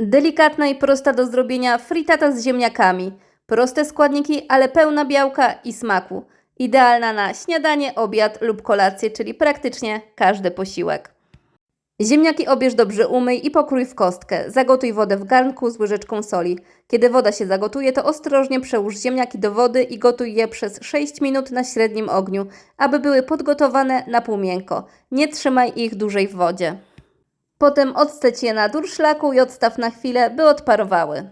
Delikatna i prosta do zrobienia fritata z ziemniakami. Proste składniki, ale pełna białka i smaku. Idealna na śniadanie, obiad lub kolację, czyli praktycznie każdy posiłek. Ziemniaki obierz dobrze umyj i pokrój w kostkę. Zagotuj wodę w garnku z łyżeczką soli. Kiedy woda się zagotuje, to ostrożnie przełóż ziemniaki do wody i gotuj je przez 6 minut na średnim ogniu, aby były podgotowane na pół miękko. Nie trzymaj ich dłużej w wodzie. Potem odsteć je na durszlaku i odstaw na chwilę, by odparowały.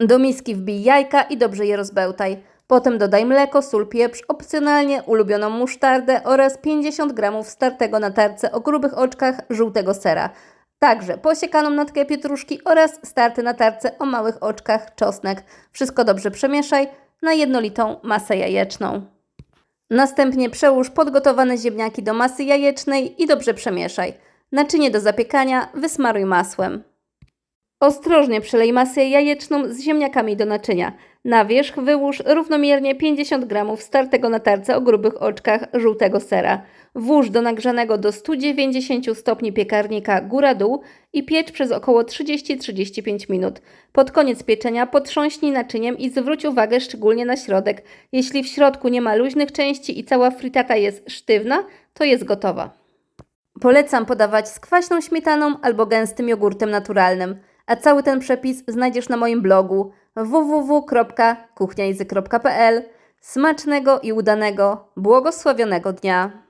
Do miski wbij jajka i dobrze je rozbełtaj. Potem dodaj mleko, sól, pieprz, opcjonalnie ulubioną musztardę oraz 50 g startego na tarce o grubych oczkach żółtego sera. Także posiekaną natkę pietruszki oraz starty na tarce o małych oczkach czosnek. Wszystko dobrze przemieszaj na jednolitą masę jajeczną. Następnie przełóż podgotowane ziemniaki do masy jajecznej i dobrze przemieszaj. Naczynie do zapiekania wysmaruj masłem. Ostrożnie przelej masę jajeczną z ziemniakami do naczynia. Na wierzch wyłóż równomiernie 50 g startego na tarce o grubych oczkach żółtego sera. Włóż do nagrzanego do 190 stopni piekarnika góra-dół i piecz przez około 30-35 minut. Pod koniec pieczenia potrząśnij naczyniem i zwróć uwagę szczególnie na środek. Jeśli w środku nie ma luźnych części i cała fritata jest sztywna, to jest gotowa. Polecam podawać z kwaśną śmietaną albo gęstym jogurtem naturalnym. A cały ten przepis znajdziesz na moim blogu www.kuchniajzy.pl. Smacznego i udanego, błogosławionego dnia!